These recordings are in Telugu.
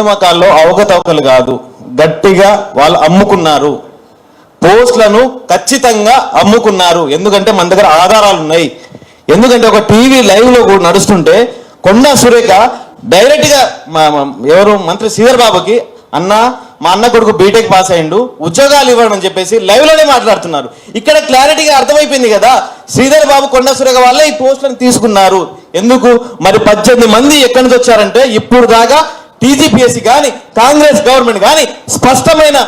నియామకాల్లో అవకతవకలు కాదు. గట్టిగా వాళ్ళు అమ్ముకున్నారు. పోస్ట్లను ఖచ్చితంగా అమ్ముకున్నారు. ఎందుకంటే మన దగ్గర ఆధారాలు ఉన్నాయి ఎందుకంటే ఒక టీవీ లైవ్లో కూడా నడుస్తుంటే కొండా సురేఖ డైరెక్ట్గా ఎవరు? మంత్రి శ్రీధర్ బాబుకి అన్న మా అన్న కొడుకు బీటెక్ పాస్ అయ్యిండు. ఉద్యోగాలు ఇవ్వడం అని చెప్పేసి లైవ్లోనే మాట్లాడుతున్నారు. ఇక్కడ క్లారిటీగా అర్థమైపోయింది కదా. శ్రీధర్ బాబు కొండ సురేఖ వాళ్ళే ఈ పోస్టులను తీసుకున్నారు. ఎందుకు? మరి పద్దెనిమిది మంది ఎక్కడి నుంచి వచ్చారంటే ఇప్పుడు దాకా టీజీపీఎస్సీ కానీ కాంగ్రెస్ గవర్నమెంట్ కానీ స్పష్టమైన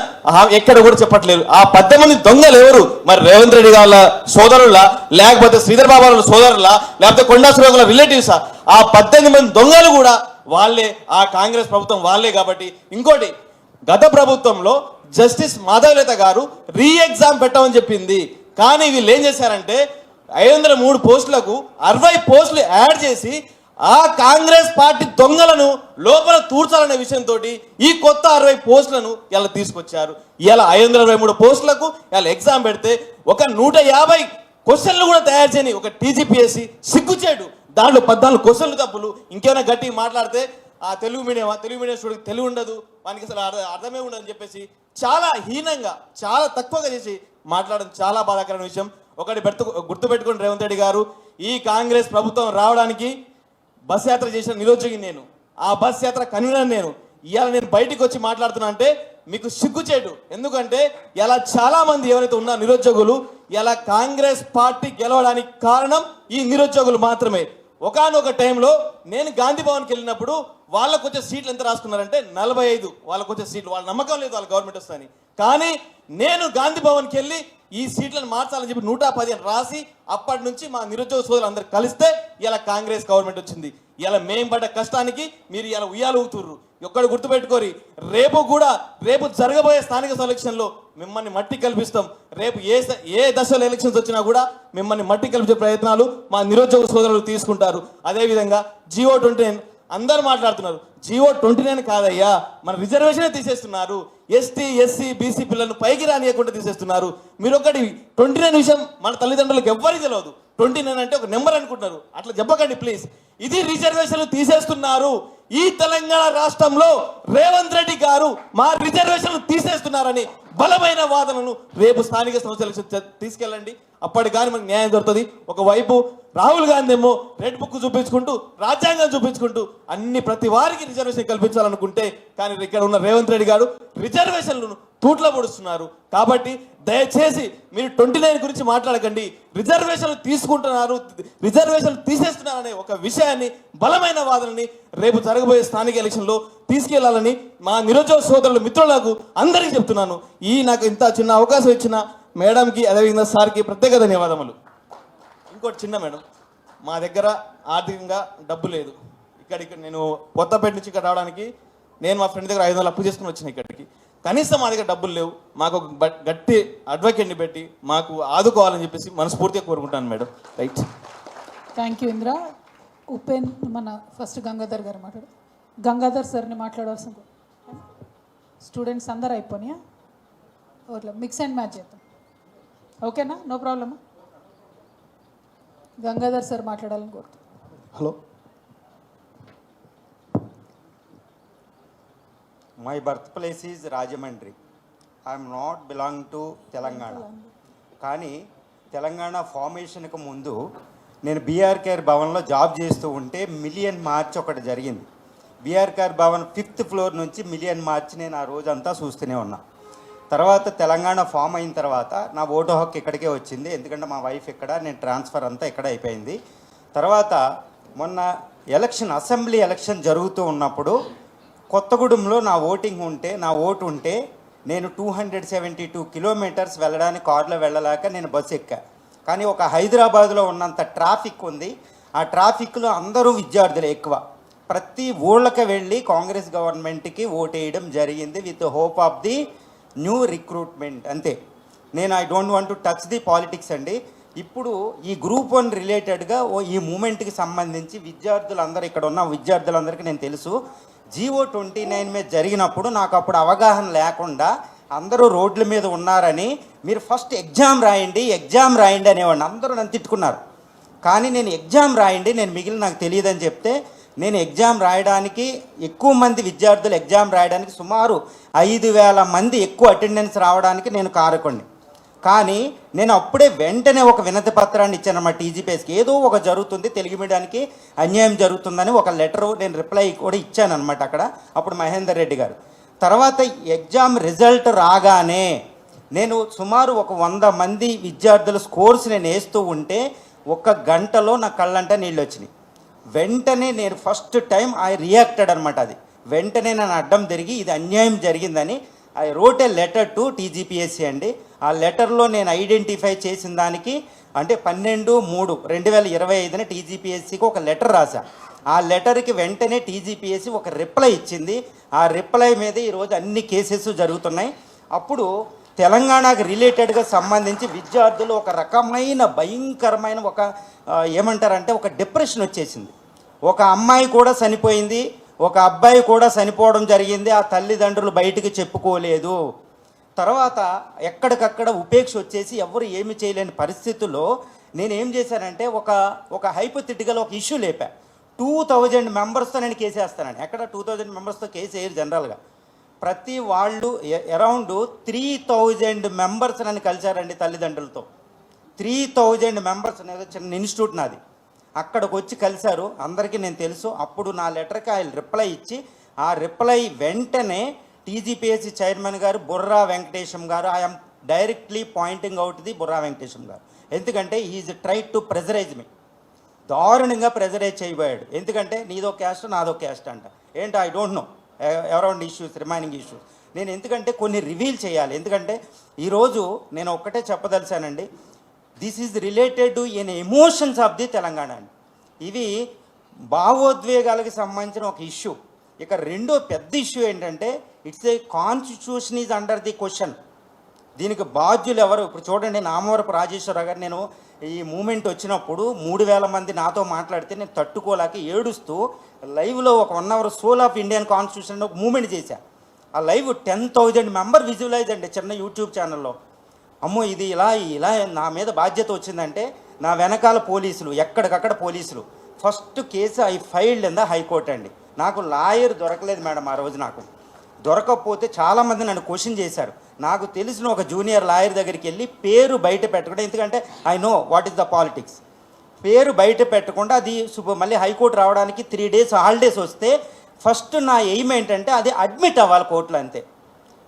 ఎక్కడ కూడా చెప్పట్లేదు. ఆ పద్దెనిమిది దొంగలు ఎవరు? మరి రేవంత్ రెడ్డి గారి సోదరుల లేకపోతే శ్రీధర్ బాబా వాళ్ళ సోదరుల లేకపోతే కొండా శ్రీరాముల రిలేటివ్సా? ఆ పద్దెనిమిది మంది దొంగలు కూడా వాళ్ళే ఆ కాంగ్రెస్ ప్రభుత్వం వాళ్ళే కాబట్టి. ఇంకోటి గత ప్రభుత్వంలో జస్టిస్ మాధవలేత గారు రీ ఎగ్జామ్ పెట్టమని చెప్పింది. కానీ వీళ్ళు ఏం చేశారంటే ఐదు వందల మూడు పోస్టులకు అరవై పోస్టులు యాడ్ చేసి ఆ కాంగ్రెస్ పార్టీ దొంగలను లోపల తూర్చాలనే విషయంతో ఈ కొత్త అరవై పోస్టులను ఇలా తీసుకొచ్చారు. ఇలా ఐదు వందల అరవై మూడు పోస్టులకు ఇలా ఎగ్జామ్ పెడితే ఒక నూట యాభై క్వశ్చన్లు కూడా తయారు చేయని ఒక టీజీపీఎస్సి సిగ్గుచేడు దాంట్లో పద్నాలుగు క్వశ్చన్లు తప్పులు ఇంకేమైనా గట్టిగా మాట్లాడితే ఆ Telugu medium Telugu medium student Telugu ఉండదు. మనకి అసలు అర్థమే ఉండదు అని చెప్పేసి చాలా హీనంగా చాలా తక్కువగా చేసి మాట్లాడడం చాలా బాధాకరమైన విషయం. ఒకటి పెడుతు గుర్తుపెట్టుకుని రేవంత్ రెడ్డి గారు. ఈ కాంగ్రెస్ ప్రభుత్వం రావడానికి బస్ యాత్ర చేసిన నిరుద్యోగి నేను. ఆ బస్ యాత్ర కన్వీనర్ నేను. ఇవాళ నేను బయటికి వచ్చి మాట్లాడుతున్నా అంటే మీకు సిగ్గుచేటు ఎందుకంటే ఇలా చాలా మంది ఎవరైతే ఉన్నా నిరుద్యోగులు ఇలా కాంగ్రెస్ పార్టీ గెలవడానికి కారణం ఈ నిరుద్యోగులు మాత్రమే. ఒకానొక టైంలో నేను గాంధీ భవన్కి వెళ్ళినప్పుడు వాళ్ళకు వచ్చే సీట్లు ఎంత రాసుకున్నారంటే నలభై ఐదు. వాళ్ళకు వచ్చే సీట్లు. వాళ్ళ నమ్మకం లేదు వాళ్ళ గవర్నమెంట్ వస్తాయని కానీ నేను గాంధీ భవన్కి వెళ్ళి ఈ సీట్లను మార్చాలని చెప్పి నూట పదిహేను రాసి అప్పటి నుంచి మా నిరుద్యోగ సోదరులు అందరు కలిస్తే ఇలా కాంగ్రెస్ గవర్నమెంట్ వచ్చింది. ఇలా మేం పడ్డ కష్టానికి మీరు ఇలా ఉయ్యాలు ఊగుతుర్రు ఒక్కడు గుర్తుపెట్టుకోరి రేపు కూడా రేపు జరగబోయే స్థానిక సెలక్షన్లో మిమ్మల్ని మట్టి కల్పిస్తాం. రేపు ఏ ఏ దశలో ఎలక్షన్స్ వచ్చినా కూడా మిమ్మల్ని మట్టి కల్పించే ప్రయత్నాలు మా నిరుద్యోగ సోదరులు తీసుకుంటారు. అదేవిధంగా జియో ట్వంటీ అందరు మాట్లాడుతున్నారు. జియో ట్వంటీ నైన్ కాదయ్యా మన రిజర్వేషన్ తీసేస్తున్నారు. ఎస్టీ ఎస్సీ బీసీ పిల్లలను పైకి రానియకుండా తీసేస్తున్నారు. మీరు ఒకటి ట్వంటీ నైన్ విషయం మన తల్లిదండ్రులకు ఎవ్వరికి తెలియదు ట్వంటీ నైన్ అంటే ఒక నెంబర్ అనుకుంటున్నారు. అట్లా చెప్పకండి ప్లీజ్. ఇది రిజర్వేషన్లు తీసేస్తున్నారు. ఈ తెలంగాణ రాష్ట్రంలో రేవంత్ రెడ్డి గారు మా రిజర్వేషన్లు తీసేస్తున్నారని బలమైన వాదనను రేపు స్థానిక సంస్థలకు తీసుకెళ్ళండి. అప్పటి కానీ మనకు న్యాయం దొరుకుతుంది. ఒకవైపు రాహుల్ గాంధీ ఏమో రెడ్ బుక్ చూపించుకుంటూ రాజ్యాంగం చూపించుకుంటూ అన్ని ప్రతి వారికి రిజర్వేషన్ కల్పించాలనుకుంటే కానీ ఇక్కడ ఉన్న రేవంత్ రెడ్డి గారు రిజర్వేషన్లను తూట్ల పొడుస్తున్నారు. కాబట్టి దయచేసి మీరు ట్వంటీ నైన్ గురించి మాట్లాడకండి. రిజర్వేషన్లు తీసుకుంటున్నారు రిజర్వేషన్లు తీసేస్తున్నారనే ఒక విషయాన్ని బలమైన వాదనని రేపు జరగబోయే స్థానిక ఎలక్షన్లో తీసుకెళ్ళాలని మా నిరుద్యోగ సోదరులు మిత్రులకు అందరికీ చెప్తున్నాను. ఈ నాకు ఇంత చిన్న అవకాశం ఇచ్చిన మేడంకి అదేవిధంగా సార్కి ప్రత్యేక ధన్యవాదములు. ఇంకోటి చిన్న మేడం మా దగ్గర ఆర్థికంగా డబ్బు లేదు. ఇక్కడికి నేను కొత్తపేట నుంచి ఇక్కడ రావడానికి నేను మా ఫ్రెండ్ దగ్గర ఐదు వందలు అప్పు చేసుకుని వచ్చిన ఇక్కడికి. కనీసం మా దగ్గర డబ్బులు లేవు. మాకు ఒక గట్టి అడ్వకేట్ని పెట్టి మాకు ఆదుకోవాలని చెప్పేసి మనస్ఫూర్తిగా కోరుకుంటాను madam. Right thank you Indra. Upen మన ఫస్ట్ గంగాధర్ గారు మాట్లాడు గంగాధర్ సార్ని మాట్లాడవలసింది. స్టూడెంట్స్ అందరు అయిపోయినాయా ఓట్లా మిక్స్ అండ్ మ్యాచ్ చేద్దాం. ఓకేనా నో? ప్రాబ్లమా గంగాధర్ సార్ మాట్లాడాలని కోరుతున్నాను hello. My birth place is Rajahmundry I'm not belong to Telangana కానీ తెలంగాణ ఫార్మేషన్కి ముందు నేను బీఆర్కేఆర్ భవన్లో జాబ్ చేస్తూ ఉంటే మిలియన్ మార్చ్ ఒకటి జరిగింది. బీఆర్కేఆర్ భవన్ ఫిఫ్త్ ఫ్లోర్ నుంచి మిలియన్ మార్చ్ నేను ఆ రోజంతా చూస్తూనే ఉన్నా. తర్వాత తెలంగాణ ఫామ్ అయిన తర్వాత నా ఓటు హక్కు ఇక్కడికే వచ్చింది. ఎందుకంటే మా వైఫ్ ఇక్కడ నేను ట్రాన్స్ఫర్ అంతా ఇక్కడ అయిపోయింది. తర్వాత మొన్న ఎలక్షన్ అసెంబ్లీ ఎలక్షన్ జరుగుతూ ఉన్నప్పుడు కొత్తగూడెంలో నా ఓటింగ్ ఉంటే నా ఓటు ఉంటే నేను two hundred seventy two kilometres వెళ్ళడానికి కార్లో వెళ్ళలేక నేను బస్సు ఎక్కా. కానీ ఒక హైదరాబాద్లో ఉన్నంత ట్రాఫిక్ ఉంది. ఆ ట్రాఫిక్లో అందరూ విద్యార్థులే ఎక్కువ. ప్రతి ఊళ్ళకి వెళ్ళి కాంగ్రెస్ గవర్నమెంట్కి ఓటేయడం జరిగింది. With hope of the new recruitment అంతే. నేను I don't want to touch the politics అండి. ఇప్పుడు ఈ గ్రూప్ వన్ రిలేటెడ్గా ఓ ఈ మూమెంట్కి సంబంధించి విద్యార్థులందరూ ఇక్కడ ఉన్న విద్యార్థులందరికీ నేను తెలుసు. జీవో ట్వంటీ నైన్ మీద జరిగినప్పుడు నాకు అప్పుడు అవగాహన లేకుండా అందరూ రోడ్ల మీద ఉన్నారని మీరు ఫస్ట్ ఎగ్జామ్ రాయండి ఎగ్జామ్ రాయండి అనేవాడిని అందరూ నన్ను తిట్టుకున్నారు. కానీ నేను ఎగ్జామ్ రాయండి నేను మిగిలిన నాకు తెలియదని చెప్తే నేను ఎగ్జామ్ రాయడానికి ఎక్కువ మంది విద్యార్థులు ఎగ్జామ్ రాయడానికి సుమారు ఐదు వేల మంది ఎక్కువ అటెండెన్స్ రావడానికి నేను కారకుణ్ణి. కానీ నేను అప్పుడే వెంటనే ఒక వినతి పత్రాన్ని ఇచ్చాను మా టీజీపీఎస్కి. ఏదో ఒక జరుగుతుంది తెలుగు మీడియానికి అన్యాయం జరుగుతుందని ఒక లెటరు నేను రిప్లై కూడా ఇచ్చాను అనమాట అక్కడ అప్పుడు మహేందర్ రెడ్డి గారు. తర్వాత ఎగ్జామ్ రిజల్ట్ రాగానే నేను సుమారు ఒక వంద మంది విద్యార్థుల స్కోర్స్ నేను వేస్తూ ఉంటే ఒక గంటలో నా కళ్ళంట నీళ్ళు వచ్చినాయి వెంటనే నేను ఫస్ట్ టైం ఐ రియాక్టెడ్ అనమాట అది. వెంటనే నేను అడ్డం తిరిగి ఇది అన్యాయం జరిగిందని I wrote a letter to TGPSC అండి. ఆ లెటర్లో నేను ఐడెంటిఫై చేసిన దానికి అంటే పన్నెండు మూడు రెండు వేల ఇరవై ఐదున టీజీపీఎస్సీకి ఒక లెటర్ రాశా. ఆ లెటర్కి వెంటనే టీజీపీఎస్సీ ఒక రిప్లై ఇచ్చింది. ఆ రిప్లై మీద ఈరోజు అన్ని కేసెస్ జరుగుతున్నాయి. అప్పుడు తెలంగాణకు రిలేటెడ్గా సంబంధించి విద్యార్థులు ఒక రకమైన భయంకరమైన ఒక ఏమంటారంటే ఒక డిప్రెషన్ వచ్చేసింది. ఒక అమ్మాయి కూడా చనిపోయింది ఒక అబ్బాయి కూడా చనిపోవడం జరిగింది ఆ తల్లిదండ్రులు బయటికి చెప్పుకోలేదు. తర్వాత ఎక్కడికక్కడ ఉపేక్ష వచ్చేసి ఎవరు ఏమి చేయలేని పరిస్థితుల్లో నేను ఏం చేశానంటే ఒక ఒక హైపోథెటికల్ ఒక ఇష్యూ లేపా. టూ థౌజండ్ మెంబర్స్తో నేను కేసు వేస్తానండి ఎక్కడ టూ థౌజండ్ మెంబర్స్తో కేసు వేయరు జనరల్గా. ప్రతి వాళ్ళు అరౌండ్ త్రీ థౌజండ్ మెంబర్స్ నన్ను కలిశారండి తల్లిదండ్రులతో. త్రీ థౌజండ్ మెంబర్స్ అనేది చిన్న ఇన్స్టిట్యూట్ నాది. అక్కడికి వచ్చి కలిశారు. అందరికీ నేను తెలుసు. అప్పుడు నా లెటర్కి ఆయన రిప్లై ఇచ్చి ఆ రిప్లై వెంటనే టీజీపీఎస్సీ చైర్మన్ గారు బుర్రా వెంకటేశం గారు I'm directly pointing out the Burra Venkatesham గారు. ఎందుకంటే is try to pressurise me దారుణంగా ప్రెజరైజ్ చేయబోయాడు. ఎందుకంటే నీదో క్యాస్ట్ నాదో క్యాస్ట్ అంట. ఏంటి I don't know around issues remaining issues నేను ఎందుకంటే కొన్ని రివీల్ చేయాలి. ఎందుకంటే ఈరోజు నేను ఒక్కటే చెప్పదలిచానండి. This is related to in emotions of the Telangana అండి. ఇవి భావోద్వేగాలకు సంబంధించిన ఒక ఇష్యూ ఇక రెండో పెద్ద ఇష్యూ ఏంటంటే it's a constitution is under the question దీనికి బాధ్యులు ఎవరు? ఇప్పుడు చూడండి నామవరపు రాజేశ్వరరావు గారు నేను ఈ మూమెంట్ వచ్చినప్పుడు మూడు వేల మంది నాతో మాట్లాడితే నేను తట్టుకోలేక ఏడుస్తూ లైవ్లో ఒక one hour soul of Indian constitution ఒక మూమెంట్ చేశాను ఆ live ten thousand member visualise అండి చిన్న యూట్యూబ్ ఛానల్లో అమ్మో ఇది ఇలా ఇలా నా మీద బాధ్యత వచ్చిందంటే నా వెనకాల పోలీసులు ఎక్కడికక్కడ పోలీసులు. First case I filed in the high court అండి. నాకు లాయర్ దొరకలేదు మేడం ఆ రోజు నాకు. దొరకకపోతే చాలామంది నన్ను క్వశ్చన్ చేశారు. నాకు తెలిసిన ఒక జూనియర్ లాయర్ దగ్గరికి వెళ్ళి పేరు బయట పెట్టకుండా ఎందుకంటే I know what is the politics పేరు బయట పెట్టకుండా అది శుభ మళ్ళీ హైకోర్టు రావడానికి త్రీ డేస్ హాలిడేస్ వస్తే ఫస్ట్ నా ఎయిమ్ ఏంటంటే అది అడ్మిట్ అవ్వాలి కోర్టులో అంతే.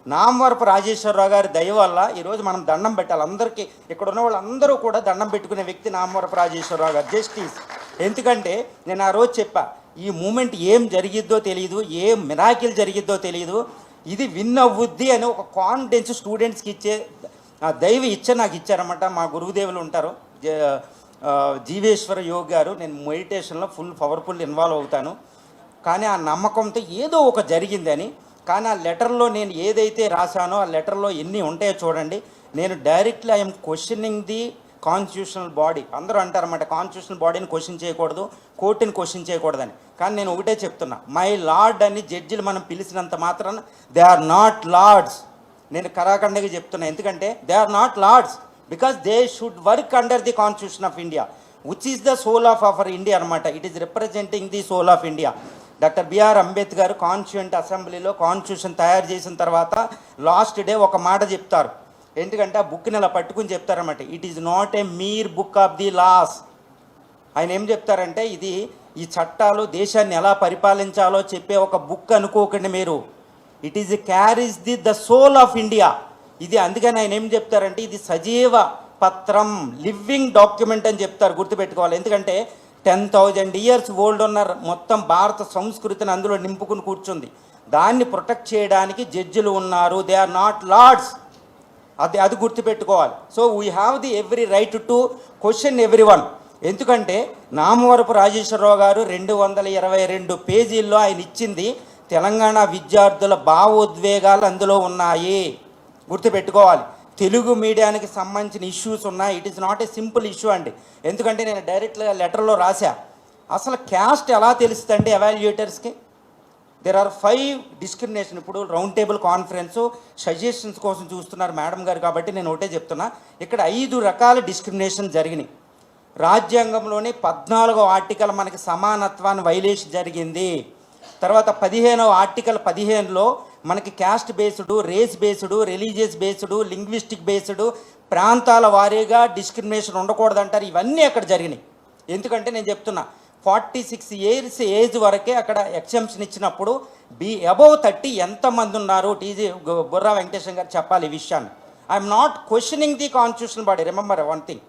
నామవరపు రాజేశ్వరరావు గారి దయ వల్ల ఈరోజు మనం దండం పెట్టాలి. అందరికీ ఇక్కడ ఉన్న వాళ్ళందరూ కూడా దండం పెట్టుకునే వ్యక్తి నామవరపు రాజేశ్వరరావు గారు. జస్టిస్ ఎందుకంటే నేను ఆ రోజు చెప్పా ఈ మూమెంట్ ఏం జరిగిద్దో తెలియదు ఏం మిరాకిల్ జరిగిద్దో తెలియదు ఇది విన్ అవ్వుద్ది అని ఒక కాన్ఫిడెన్స్ స్టూడెంట్స్కి ఇచ్చే ఆ దైవ ఇచ్చ నాకు ఇచ్చారన్నమాట. మా గురువుదేవులు ఉంటారు. జ- జీవేశ్వర యోగ్ గారు. నేను మెడిటేషన్లో ఫుల్ పవర్ఫుల్ ఇన్వాల్వ్ అవుతాను. కానీ ఆ నమ్మకంతో ఏదో ఒక జరిగిందని. కానీ ఆ లెటర్లో నేను ఏదైతే రాశానో ఆ లెటర్లో ఎన్ని ఉంటాయో చూడండి. నేను directly I'm questioning the constitutional body అందరూ అంటారన్నమాట కాన్స్టిట్యూషనల్ బాడీని క్వశ్చన్ చేయకూడదు కోర్టుని క్వశ్చన్ చేయకూడదని. కానీ నేను ఒకటే చెప్తున్నా మై లార్డ్ అని జడ్జిలు మనం పిలిచినంత మాత్రాన దే ఆర్ నాట్ లార్డ్స్ నేను కరాఖండగా చెప్తున్నా ఎందుకంటే they are not lords because they should work under the constitution of India which is the soul of our India అనమాట it is representing the soul of India doctor BR Ambedkar constituent అసెంబ్లీలో కాన్స్టిట్యూషన్ తయారు చేసిన తర్వాత లాస్ట్ డే ఒక మాట చెప్తారు. ఎందుకంటే ఆ బుక్ని అలా పట్టుకుని చెప్తారన్నమాట. It is not a mere book of the laws ఆయన ఏం చెప్తారంటే ఇది ఈ చట్టాలు దేశాన్ని ఎలా పరిపాలించాలో చెప్పే ఒక బుక్ అనుకోకండి మీరు. It is carries the the soul of India ఇది అందుకని ఆయన ఏం చెప్తారంటే ఇది సజీవ పత్రం లివింగ్ డాక్యుమెంట్ అని చెప్తారు గుర్తుపెట్టుకోవాలి. ఎందుకంటే టెన్ థౌజండ్ ఇయర్స్ ఓల్డ్ ఉన్న మొత్తం భారత సంస్కృతిని అందులో నింపుకుని కూర్చుంది. దాన్ని ప్రొటెక్ట్ చేయడానికి జడ్జిలు ఉన్నారు. దే ఆర్ నాట్ లార్డ్స్ అది అది గుర్తుపెట్టుకోవాలి. So we have the every right to question everyone ఎందుకంటే నామవరపు రాజేశ్వరరావు గారు రెండు వందల ఇరవై రెండు పేజీల్లో ఆయన ఇచ్చింది తెలంగాణ విద్యార్థుల భావోద్వేగాలు అందులో ఉన్నాయి. గుర్తుపెట్టుకోవాలి. తెలుగు మీడియానికి సంబంధించిన ఇష్యూస్ ఉన్నాయి. It is not a simple issue అండి. ఎందుకంటే నేను డైరెక్ట్గా లెటర్లో రాశా. అసలు క్యాస్ట్ ఎలా తెలుస్తుందండి ఎవాల్యుయేటర్స్కి దెర్ ఆర్ ఫైవ్ డిస్క్రిమినేషన్ ఇప్పుడు రౌండ్ టేబుల్ కాన్ఫరెన్స్ సజెషన్స్ కోసం చూస్తున్నారు మేడం గారు కాబట్టి నేను ఒకటే చెప్తున్నా. ఇక్కడ ఐదు రకాల డిస్క్రిమినేషన్ జరిగినాయి. రాజ్యాంగంలోని పద్నాలుగో ఆర్టికల్ మనకి సమానత్వాన్ని వైలేషన్ జరిగింది. తర్వాత పదిహేనవ ఆర్టికల్ పదిహేనులో మనకి caste based race based religious based linguistic based ప్రాంతాల వారీగా డిస్క్రిమినేషన్ ఉండకూడదంటారు. ఇవన్నీ అక్కడ జరిగినాయి. ఎందుకంటే నేను చెప్తున్నా ఫార్టీ సిక్స్ ఇయర్స్ ఏజ్ వరకే అక్కడ ఎక్సెంప్షన్ ఇచ్చినప్పుడు బి అబౌవ్ థర్టీ ఎంతమంది ఉన్నారు? టీజీ బుర్రా వెంకటేశ్వర గారు చెప్పాలి ఈ విషయాన్ని. I'm not questioning the constitution body remember one thing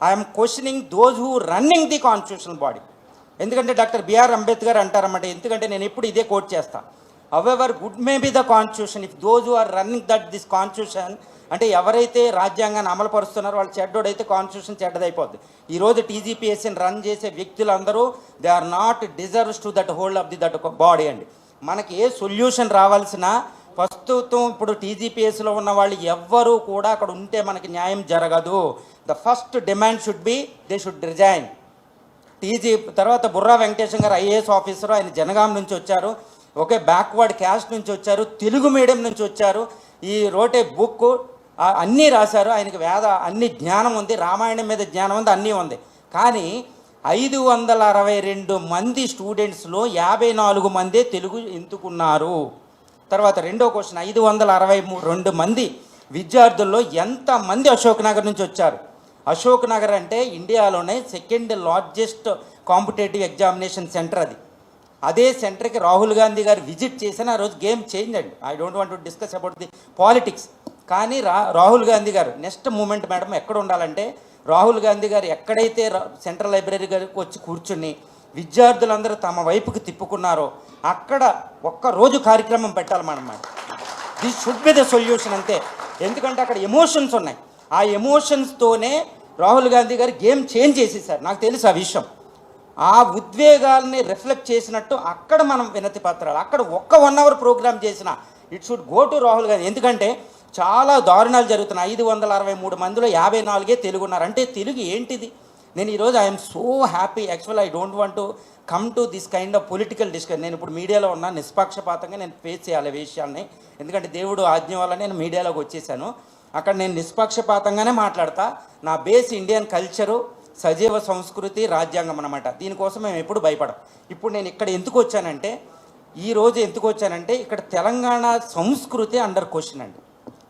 I'm questioning those who running the constitutional body ఎందుకంటే డాక్టర్ బిఆర్ అంబేద్కర్ అంటారన్నమాట. ఎందుకంటే నేను ఎప్పుడు ఇదే కోట్ చేస్తా. However good may be the constitution if those who are running that this constitution అంటే ఎవరైతే రాజ్యాంగాన్ని అమలుపరుస్తున్నారో వాళ్ళు చెడ్డోడైతే కాన్స్టిట్యూషన్ చెడ్డదైపోద్ది. ఈరోజు టీజీపీఎస్సీని రన్ చేసే వ్యక్తులందరూ they are not deserves to that hold of the that body అండి. మనకి ఏ సొల్యూషన్ రావాల్సిన ప్రస్తుతం ఇప్పుడు టీజీపీఎస్లో ఉన్న వాళ్ళు ఎవ్వరూ కూడా అక్కడ ఉంటే మనకి న్యాయం జరగదు. The first demand should be they should resign TG తర్వాత బుర్రా వెంకటేశం గారు ఐఏఎస్ ఆఫీసర్ ఆయన జనగాం నుంచి వచ్చారు. ఒకే బ్యాక్వర్డ్ క్యాస్ట్ నుంచి వచ్చారు. తెలుగు మీడియం నుంచి వచ్చారు. ఈ రోటే బుక్ అన్నీ రాశారు. ఆయనకి వేద అన్ని జ్ఞానం ఉంది. రామాయణం మీద జ్ఞానం ఉంది. అన్నీ ఉంది. కానీ ఐదు వందల అరవై రెండు మంది స్టూడెంట్స్లో యాభై నాలుగు మందే తెలుగు ఎంచుకున్నారు తర్వాత రెండో క్వశ్చన్ ఐదు వందల అరవై రెండు మంది విద్యార్థుల్లో ఎంతమంది అశోక్ నగర్ నుంచి వచ్చారు? అశోక్ నగర్ అంటే ఇండియాలోనే second largest competitive examination centre అది. అదే సెంటర్కి రాహుల్ గాంధీ గారు విజిట్ చేసిన ఆ రోజు గేమ్ చేంజ్ అండి. I don't want to discuss about the politics కానీ రా రాహుల్ గాంధీ గారు నెక్స్ట్ మూమెంట్ మేడం ఎక్కడ ఉండాలంటే రాహుల్ గాంధీ గారు ఎక్కడైతే సెంట్రల్ లైబ్రరీ గారికి వచ్చి కూర్చుని విద్యార్థులందరూ తమ వైపుకి తిప్పుకున్నారో అక్కడ ఒక్క రోజు కార్యక్రమం పెట్టాలన్నమాట. This should be the solution అంతే. ఎందుకంటే అక్కడ ఎమోషన్స్ ఉన్నాయి. ఆ ఎమోషన్స్తోనే రాహుల్ గాంధీ గారు గేమ్ చేంజ్ చేసేసారు. నాకు తెలుసు ఆ విషయం. ఆ ఉద్వేగాల్ని రిఫ్లెక్ట్ చేసినట్టు అక్కడ మనం వినతి పత్రాలు అక్కడ ఒక్క వన్ అవర్ ప్రోగ్రామ్ చేసిన it should go to Rahul Gandhi. ఎందుకంటే చాలా దారుణాలు జరుగుతున్నాయి. ఐదు వందల అరవై మూడు మందిలో యాభై నాలుగే తెలుగు ఉన్నారు అంటే తెలుగు ఏంటిది? నేను ఈరోజు I'm so happy. Actual I don't want to come to this kind of political discussion. నేను ఇప్పుడు మీడియాలో ఉన్న నిష్పక్షపాతంగా నేను ఫేస్ చేయాలి విషయాన్ని ఎందుకంటే దేవుడు ఆజ్ఞ వల్ల నేను మీడియాలోకి వచ్చేసాను. అక్కడ నేను నిష్పక్షపాతంగానే మాట్లాడతా. నా బేస్ ఇండియన్ కల్చరు సజీవ సంస్కృతి రాజ్యాంగం అనమాట దీనికోసం మేము ఎప్పుడు భయపడం. ఇప్పుడు నేను ఇక్కడ ఎందుకు వచ్చానంటే ఈరోజు ఎందుకు వచ్చానంటే ఇక్కడ తెలంగాణ సంస్కృతి అండర్ క్వశ్చన్ అండి.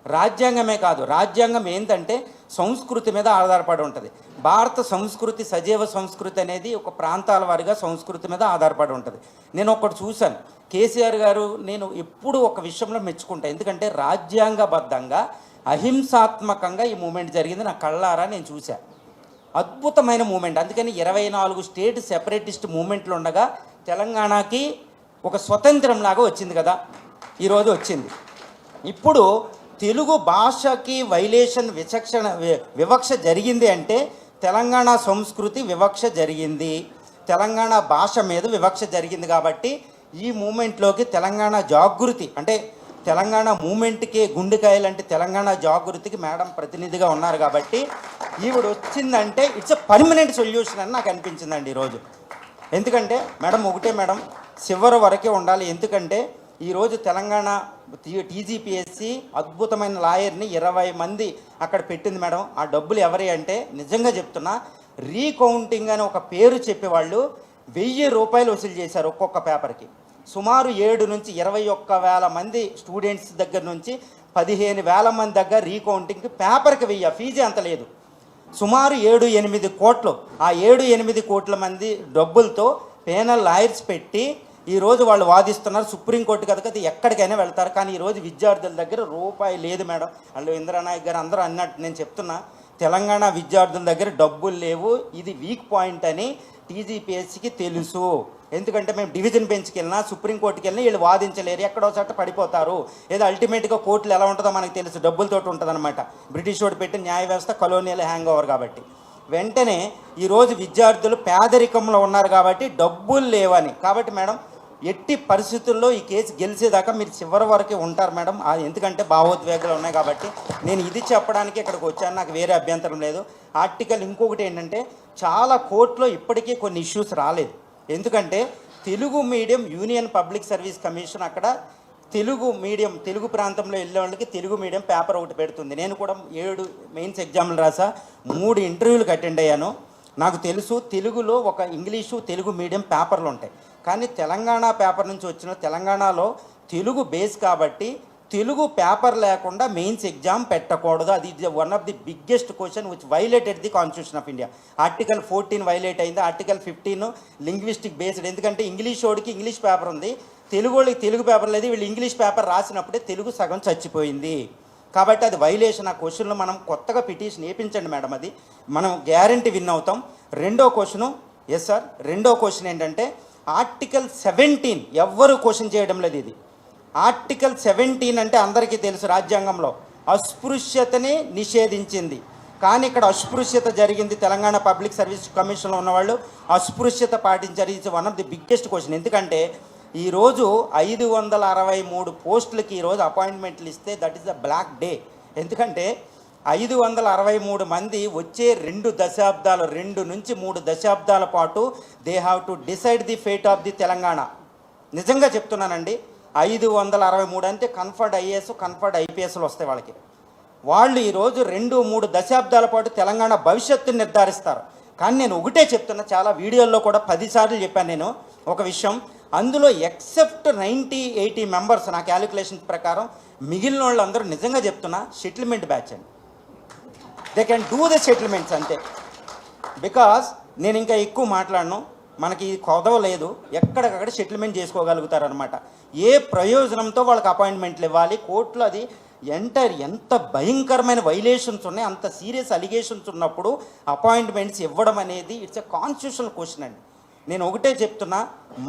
రాజ్యాంగమే కాదు. రాజ్యాంగం ఏంటంటే సంస్కృతి మీద ఆధారపడి ఉంటుంది. భారత సంస్కృతి సజీవ సంస్కృతి అనేది ఒక ప్రాంతాల వారిగా సంస్కృతి మీద ఆధారపడి ఉంటుంది. నేను ఒకటి చూశాను. కేసీఆర్ గారు నేను ఎప్పుడు ఒక విషయంలో మెచ్చుకుంటాను ఎందుకంటే రాజ్యాంగబద్ధంగా అహింసాత్మకంగా ఈ మూమెంట్ జరిగింది. నా కళ్ళారా నేను చూశాను అద్భుతమైన మూమెంట్. అందుకని ఇరవై నాలుగు స్టేట్ సెపరేటిస్ట్ మూమెంట్లు ఉండగా తెలంగాణకి ఒక స్వతంత్రం లాగా వచ్చింది కదా. ఈరోజు వచ్చింది. ఇప్పుడు తెలుగు భాషకి వైలేషన్ విచక్షణ వివక్ష జరిగింది అంటే తెలంగాణ సంస్కృతి వివక్ష జరిగింది. తెలంగాణ భాష మీద వివక్ష జరిగింది కాబట్టి ఈ మూమెంట్లోకి తెలంగాణ జాగృతి అంటే తెలంగాణ మూమెంట్కి గుండెకాయలు అంటే తెలంగాణ జాగృతికి మేడం ప్రతినిధిగా ఉన్నారు కాబట్టి ఈవిడ వచ్చిందంటే ఇట్స్ ఎ పర్మనెంట్ సొల్యూషన్ అని నాకు అనిపించిందండి ఈరోజు. ఎందుకంటే మేడం ఒకటే మేడం చివరి వరకే ఉండాలి. ఎందుకంటే ఈరోజు తెలంగాణ టీజీపీఎస్సి అద్భుతమైన లాయర్ని ఇరవై మంది అక్కడ పెట్టింది మేడం. ఆ డబ్బులు ఎవరి అంటే నిజంగా చెప్తున్నా రీకౌంటింగ్ అని ఒక పేరు చెప్పేవాళ్ళు వెయ్యి రూపాయలు వసూలు చేశారు ఒక్కొక్క పేపర్కి. సుమారు ఏడు నుంచి ఇరవై ఒక్క వేల మంది స్టూడెంట్స్ దగ్గర నుంచి పదిహేను వేల మంది దగ్గర రీకౌంటింగ్కి పేపర్కి వెయ్యి. ఫీజు అంత లేదు. సుమారు ఏడు ఎనిమిది కోట్లు. ఆ ఏడు ఎనిమిది కోట్ల మంది డబ్బులతో పేనల్ లాయర్స్ పెట్టి ఈరోజు వాళ్ళు వాదిస్తున్నారు సుప్రీంకోర్టు కదా కదా ఎక్కడికైనా వెళ్తారు. కానీ ఈరోజు విద్యార్థుల దగ్గర రూపాయి లేదు మేడం. వాళ్ళు ఇంద్రనాయక్ గారు అందరూ అన్నట్టు నేను చెప్తున్నా తెలంగాణ విద్యార్థుల దగ్గర డబ్బులు లేవు. ఇది వీక్ పాయింట్ అని టీజీపీఎస్సికి తెలుసు. ఎందుకంటే మేము డివిజన్ బెంచ్కి వెళ్ళినా సుప్రీంకోర్టుకి వెళ్ళినా వీళ్ళు వాదించలేరు. ఎక్కడో చట్ట పడిపోతారు. ఏదో అల్టిమేట్గా కోర్టులు ఎలా ఉంటుందో మనకు తెలుసు. డబ్బులతోటి ఉంటుందన్నమాట. బ్రిటిష్ వాడు పెట్టిన న్యాయ వ్యవస్థ కలోనియల్ హ్యాంగ్ ఓవర్ కాబట్టి. వెంటనే ఈరోజు విద్యార్థులు పేదరికంలో ఉన్నారు కాబట్టి డబ్బులు లేవని. కాబట్టి మేడం ఎట్టి పరిస్థితుల్లో ఈ కేసు గెలిచేదాకా మీరు చివరి వరకే ఉంటారు మేడం. ఎందుకంటే భావోద్వేగాలు ఉన్నాయి కాబట్టి నేను ఇది చెప్పడానికి ఇక్కడికి వచ్చాను. నాకు వేరే అభ్యంతరం లేదు. ఆర్టికల్ ఇంకొకటి ఏంటంటే చాలా కోర్టులో ఇప్పటికీ కొన్ని ఇష్యూస్ రాలేదు. ఎందుకంటే Telugu medium union public service commission అక్కడ తెలుగు మీడియం తెలుగు ప్రాంతంలో వెళ్ళే వాళ్ళకి తెలుగు మీడియం పేపర్ ఒకటి పెడుతుంది. నేను కూడా ఏడు మెయిన్స్ ఎగ్జామ్లు రాసా. మూడు ఇంటర్వ్యూలకు అటెండ్ అయ్యాను. నాకు తెలుసు తెలుగులో ఒక ఇంగ్లీషు తెలుగు మీడియం పేపర్లు ఉంటాయి. కానీ తెలంగాణ పేపర్ నుంచి వచ్చిన తెలంగాణలో తెలుగు బేస్ కాబట్టి తెలుగు పేపర్ లేకుండా మెయిన్స్ ఎగ్జామ్ పెట్టకూడదు. అది one of the biggest question which violated the constitution of India article fourteen violate అయింది. ఆర్టికల్ ఫిఫ్టీన్ లింగ్విస్టిక్ బేస్డ్ ఎందుకంటే ఇంగ్లీష్ వాడికి ఇంగ్లీష్ పేపర్ ఉంది. తెలుగు వాళ్ళకి తెలుగు పేపర్ లేదు. వీళ్ళు ఇంగ్లీష్ పేపర్ రాసినప్పుడే తెలుగు సగం చచ్చిపోయింది. కాబట్టి అది వైలేషన్ ఆ క్వశ్చన్లో మనం కొత్తగా పిటిషన్ వేయించండి మేడం అది. మనం గ్యారంటీ విన్ అవుతాం. రెండో క్వశ్చను ఎస్ సార్ రెండో క్వశ్చన్ ఏంటంటే ఆర్టికల్ సెవెంటీన్ ఎవ్వరూ క్వశ్చన్ చేయడం లేదు ఇది. ఆర్టికల్ సెవెంటీన్ అంటే అందరికీ తెలుసు రాజ్యాంగంలో. అస్పృశ్యతని నిషేధించింది. కానీ ఇక్కడ అస్పృశ్యత జరిగింది తెలంగాణ పబ్లిక్ సర్వీస్ కమిషన్లో ఉన్నవాళ్ళు. అస్పృశ్యత పాటించారు. ఇది one of the biggest question ఎందుకంటే ఈరోజు ఐదు వందల అరవై మూడు పోస్టులకి ఈరోజు అపాయింట్మెంట్లు ఇస్తే that is the black day ఎందుకంటే ఐదు వందల అరవై మూడు మంది వచ్చే రెండు దశాబ్దాలు రెండు నుంచి మూడు దశాబ్దాల పాటు they have to decide the fate of the Telangana. నిజంగా చెప్తున్నానండి ఐదు వందల అరవై మూడు అంటే కన్ఫర్డ్ ఐఏఎస్ కన్ఫర్డ్ ఐపీఎస్లు వస్తాయి వాళ్ళకి. వాళ్ళు ఈరోజు రెండు మూడు దశాబ్దాల పాటు తెలంగాణ భవిష్యత్తుని నిర్ధారిస్తారు. కానీ నేను ఒకటే చెప్తున్నా చాలా వీడియోల్లో కూడా పదిసార్లు చెప్పాను నేను ఒక విషయం. అందులో ఎక్సెప్ట్ నైంటీ ఎయిటీ మెంబర్స్ నా క్యాలిక్యులేషన్ ప్రకారం మిగిలిన వాళ్ళందరూ నిజంగా చెప్తున్నా సెటిల్మెంట్ బ్యాచ్ అండి. They can do the settlements అంతే. బికాస్ నేను ఇంకా ఎక్కువ మాట్లాడను మనకి కొదవ లేదు ఎక్కడికక్కడ సెటిల్మెంట్ చేసుకోగలుగుతారనమాట ఏ ప్రయోజనంతో వాళ్ళకి అపాయింట్మెంట్లు ఇవ్వాలి కోర్టులో అది ఎంటైర్ ఎంత భయంకరమైన వైలేషన్స్ ఉన్నాయి అంత సీరియస్ అలిగేషన్స్ ఉన్నప్పుడు అపాయింట్మెంట్స్ ఇవ్వడం అనేది ఇట్స్ ఎ కాన్స్టిట్యూషనల్ క్వశ్చన్ అండి. నేను ఒకటే చెప్తున్నా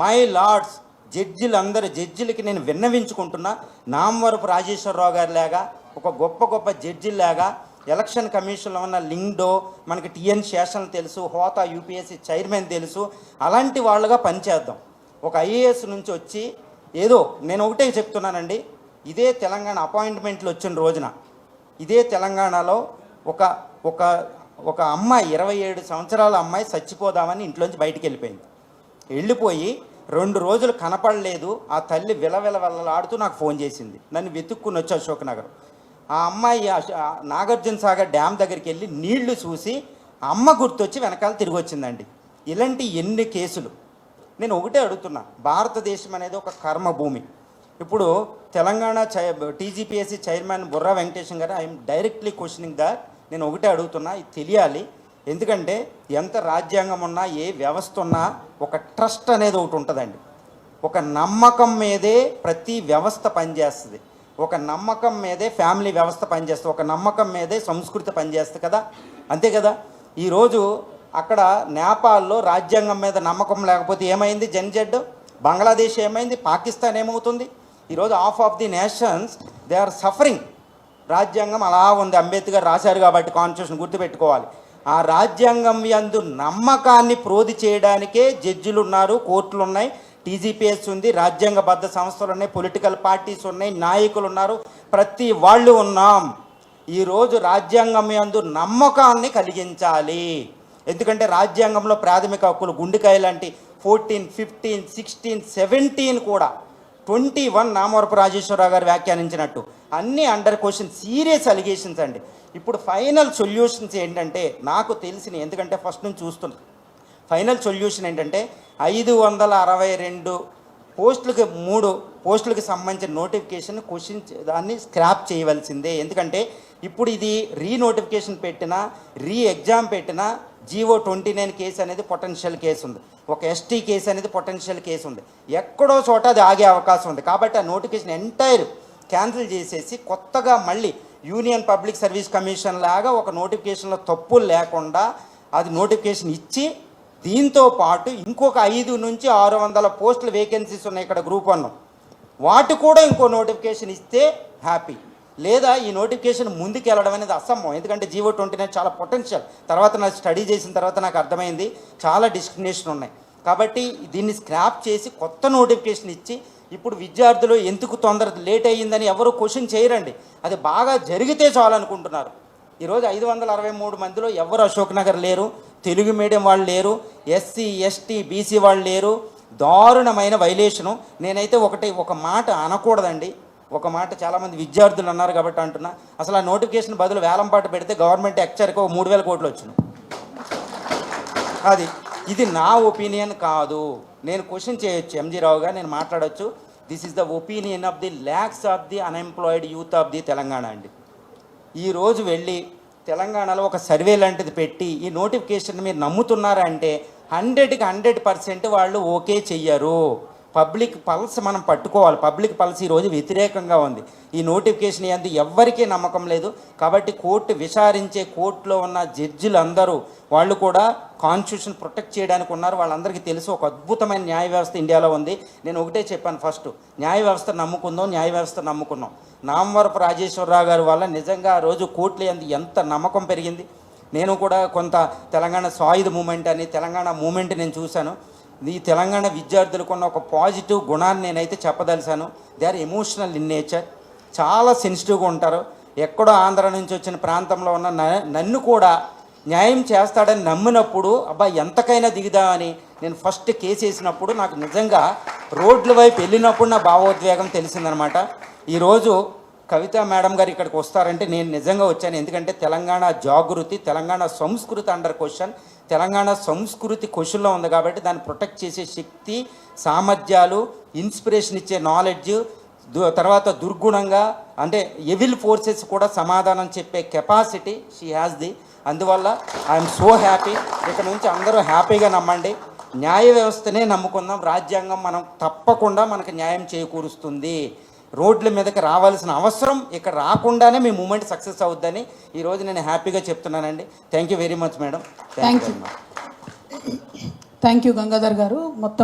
మై లార్డ్స్ జడ్జిలు అందరు జడ్జిలకి నేను విన్నవించుకుంటున్నా నామవరపు రాజేశ్వరరావు గారి లాగా ఒక గొప్ప గొప్ప జడ్జిలాగా ఎలక్షన్ కమిషన్లో ఉన్న లింగ్డో మనకి టిఎన్ శేషన్ తెలుసు హోతా యూపీఎస్సీ చైర్మన్ తెలుసు అలాంటి వాళ్ళుగా పనిచేద్దాం. ఒక ఐఏఎస్ నుంచి వచ్చి ఏదో నేను ఒకటే చెప్తున్నానండి ఇదే తెలంగాణ అపాయింట్మెంట్లు వచ్చిన రోజున ఇదే తెలంగాణలో ఒక ఒక ఒక అమ్మాయి ఇరవై ఏడు సంవత్సరాల అమ్మాయి చచ్చిపోదామని ఇంట్లోంచి బయటికి వెళ్ళిపోయింది. వెళ్ళిపోయి రెండు రోజులు కనపడలేదు ఆ తల్లి విలవిల వెళ్ళలాడుతూ నాకు ఫోన్ చేసింది. నన్ను వెతుక్కుని వచ్చి అశోక్ నగర్. ఆ అమ్మాయి ఆ నాగార్జున సాగర్ డ్యామ్ దగ్గరికి వెళ్ళి నీళ్ళు చూసి అమ్మ గుర్తొచ్చి వెనకాల తిరిగి వచ్చిందండి. ఇలాంటి ఎన్ని కేసులు? నేను ఒకటే అడుగుతున్నా. భారతదేశం అనేది ఒక కర్మభూమి. ఇప్పుడు తెలంగాణ చై టీజీపీఎస్సీ చైర్మన్ బుర్రా వెంకటేశం గారు ఐఎమ్ డైరెక్ట్లీ క్వశ్చనింగ్ ద నేను ఒకటే అడుగుతున్నా ఇది తెలియాలి. ఎందుకంటే ఎంత రాజ్యాంగం ఉన్నా ఏ వ్యవస్థ ఉన్నా ఒక ట్రస్ట్ అనేది ఒకటి ఉంటుందండి. ఒక నమ్మకం మీదే ప్రతి వ్యవస్థ పనిచేస్తుంది. ఒక నమ్మకం మీదే ఫ్యామిలీ వ్యవస్థ పనిచేస్తుంది ఒక నమ్మకం మీదే సంస్కృతి పనిచేస్తుంది కదా? అంతే కదా? ఈరోజు అక్కడ నేపాల్లో రాజ్యాంగం మీద నమ్మకం లేకపోతే ఏమైంది జన్జెడ్ బంగ్లాదేశ్ ఏమైంది? పాకిస్తాన్ ఏమవుతుంది? ఈరోజు half of the nations they are suffering రాజ్యాంగం అలా ఉంది. అంబేద్కర్ రాశారు కాబట్టి కాన్స్టిట్యూషన్ గుర్తుపెట్టుకోవాలి. ఆ రాజ్యాంగం యందు నమ్మకాన్ని ప్రోధి చేయడానికే జడ్జిలు ఉన్నారు కోర్టులు ఉన్నాయి. టీజీపీఎస్ ఉంది రాజ్యాంగబద్ధ సంస్థలు ఉన్నాయి పొలిటికల్ పార్టీస్ ఉన్నాయి నాయకులు ఉన్నారు ప్రతి వాళ్ళు ఉన్నాం. ఈరోజు రాజ్యాంగం యందు నమ్మకాన్ని కలిగించాలి. ఎందుకంటే రాజ్యాంగంలో ప్రాథమిక హక్కులు గుండెకాయ లాంటి ఫోర్టీన్ ఫిఫ్టీన్ సిక్స్టీన్ సెవెంటీన్ కూడా ట్వంటీ వన్ నామవరపు రాజేశ్వరరావు గారు వ్యాఖ్యానించినట్టు. అన్నీ అండర్ క్వశ్చన్ సీరియస్ అలిగేషన్స్ అండి. ఇప్పుడు ఫైనల్ సొల్యూషన్స్ ఏంటంటే నాకు తెలిసిన ఎందుకంటే ఫస్ట్ నుంచి చూస్తున్నాను ఫైనల్ సొల్యూషన్ ఏంటంటే ఐదు వందల అరవై రెండు పోస్టులకి మూడు పోస్టులకు సంబంధించిన నోటిఫికేషన్ క్వశ్చన్ దాన్ని స్క్రాప్ చేయవలసిందే. ఎందుకంటే ఇప్పుడు ఇది రీ నోటిఫికేషన్ పెట్టినా రీ ఎగ్జామ్ పెట్టినా జీవో ట్వంటీ నైన్ కేసు అనేది పొటెన్షియల్ కేసు ఉంది. ఒక ఎస్టీ కేసు అనేది పొటెన్షియల్ కేసు ఉంది. ఎక్కడో చోట అది ఆగే అవకాశం ఉంది. కాబట్టి ఆ నోటిఫికేషన్ ఎంటైర్ క్యాన్సిల్ చేసేసి కొత్తగా మళ్ళీ యూనియన్ పబ్లిక్ సర్వీస్ కమిషన్ లాగా ఒక నోటిఫికేషన్లో తప్పులు లేకుండా అది నోటిఫికేషన్ ఇచ్చి దీంతో పాటు ఇంకొక ఐదు నుంచి ఆరు వందల పోస్టుల వేకెన్సీస్ ఉన్నాయి ఇక్కడ గ్రూప్ వన్ వాటి కూడా ఇంకో నోటిఫికేషన్ ఇస్తే హ్యాపీ లేదా ఈ నోటిఫికేషన్ ముందుకు వెళ్ళడం అనేది అసంభవం. ఎందుకంటే జీవో ట్వంటీ నైన్ చాలా పొటెన్షియల్ తర్వాత నాకు స్టడీ చేసిన తర్వాత నాకు అర్థమైంది. చాలా డిస్క్రిమినేషన్ ఉన్నాయి. కాబట్టి దీన్ని స్క్రాప్ చేసి కొత్త నోటిఫికేషన్ ఇచ్చి ఇప్పుడు విద్యార్థులు ఎందుకు తొందర లేట్ అయ్యిందని ఎవరు క్వశ్చన్ చేయరండి. అది బాగా జరిగితే చాలనుకుంటున్నారు. ఈరోజు ఐదు వందల అరవై మూడు మందిలో ఎవరు అశోక్ నగర్ లేరు? తెలుగు మీడియం వాళ్ళు లేరు ఎస్సీ ఎస్టీ బీసీ వాళ్ళు లేరు. దారుణమైన వైలేషను నేనైతే ఒకటి ఒక మాట అనకూడదండి. ఒక మాట చాలామంది విద్యార్థులు అన్నారు కాబట్టి అంటున్నా. అసలు ఆ నోటిఫికేషన్ బదులు వేలంపాట పెడితే గవర్నమెంట్ ఎక్చర్కి ఒక మూడు వేల కోట్లు వచ్చినాయి అది ఇది నా ఒపీనియన్ కాదు. నేను క్వశ్చన్ చేయొచ్చు ఎంజీ రావు గారు నేను మాట్లాడొచ్చు. This is the opinion of the lakhs of the unemployed youth of the Telangana అండి. ఈరోజు వెళ్ళి తెలంగాణలో ఒక సర్వే లాంటిది పెట్టి ఈ నోటిఫికేషన్ మీరు నమ్ముతున్నారా అంటే హండ్రెడ్కి హండ్రెడ్ పర్సెంట్ వాళ్ళు ఓకే చెయ్యరు. పబ్లిక్ పల్స్ మనం పట్టుకోవాలి. పబ్లిక్ పల్స్ ఈరోజు వ్యతిరేకంగా ఉంది. ఈ నోటిఫికేషన్ అందు ఎవ్వరికీ నమ్మకం లేదు. కాబట్టి కోర్టు విచారించే కోర్టులో ఉన్న జడ్జిలు అందరూ వాళ్ళు కూడా కాన్స్టిట్యూషన్ ప్రొటెక్ట్ చేయడానికి ఉన్నారు. వాళ్ళందరికీ తెలుసు. ఒక అద్భుతమైన న్యాయ వ్యవస్థ ఇండియాలో ఉంది. నేను ఒకటే చెప్పాను ఫస్ట్. న్యాయ వ్యవస్థ నమ్ముకుందాం న్యాయ వ్యవస్థ నమ్ముకున్నాం. నామవరపు రాజేశ్వరరావు గారి వల్ల నిజంగా ఆ రోజు కోర్టులు ఎందు ఎంత నమ్మకం పెరిగింది. నేను కూడా కొంత తెలంగాణ సాయుధ మూమెంట్ అని తెలంగాణ మూమెంట్ నేను చూశాను. ఈ తెలంగాణ విద్యార్థులకు ఉన్న ఒక పాజిటివ్ గుణాన్ని నేనైతే చెప్పదలిశాను they are emotional in nature చాలా సెన్సిటివ్గా ఉంటారు. ఎక్కడో ఆంధ్ర నుంచి వచ్చిన ప్రాంతంలో ఉన్న న- నన్ను కూడా న్యాయం చేస్తాడని నమ్మినప్పుడు అబ్బా ఎంతకైనా దిగుదామని నేను ఫస్ట్ కేసు వేసినప్పుడు నాకు నిజంగా రోడ్ల వైపు వెళ్ళినప్పుడు నా భావోద్వేగం తెలిసిందనమాట. ఈరోజు కవిత మేడం గారు ఇక్కడికి వస్తారంటే నేను నిజంగా వచ్చాను. ఎందుకంటే తెలంగాణ జాగృతి తెలంగాణ సంస్కృతి అండర్ క్వశ్చన్ తెలంగాణ సంస్కృతి కొషుల్లో ఉంది కాబట్టి దాన్ని ప్రొటెక్ట్ చేసే శక్తి సామర్థ్యాలు ఇన్స్పిరేషన్ ఇచ్చే నాలెడ్జ్ దు- తర్వాత దుర్గుణంగా అంటే ఎవిల్ ఫోర్సెస్ కూడా సమాధానం చెప్పే కెపాసిటీ షీ హ్యాస్ ది అందువల్ల ఐఎమ్ సో హ్యాపీ ఇక్కడ నుంచి అందరూ హ్యాపీగా నమ్మండి. న్యాయ వ్యవస్థనే నమ్ముకుందాం. రాజ్యాంగం మనం తప్పకుండా మనకు న్యాయం చేకూరుస్తుంది. రోడ్ల మీదకి రావాల్సిన అవసరం ఇక్కడ రాకుండానే మీ మూమెంట్ సక్సెస్ అవుద్దని ఈరోజు నేను హ్యాపీగా చెప్తున్నానండి. Thank you very much madam thank you thank you Gangadhar గారు. మొత్తం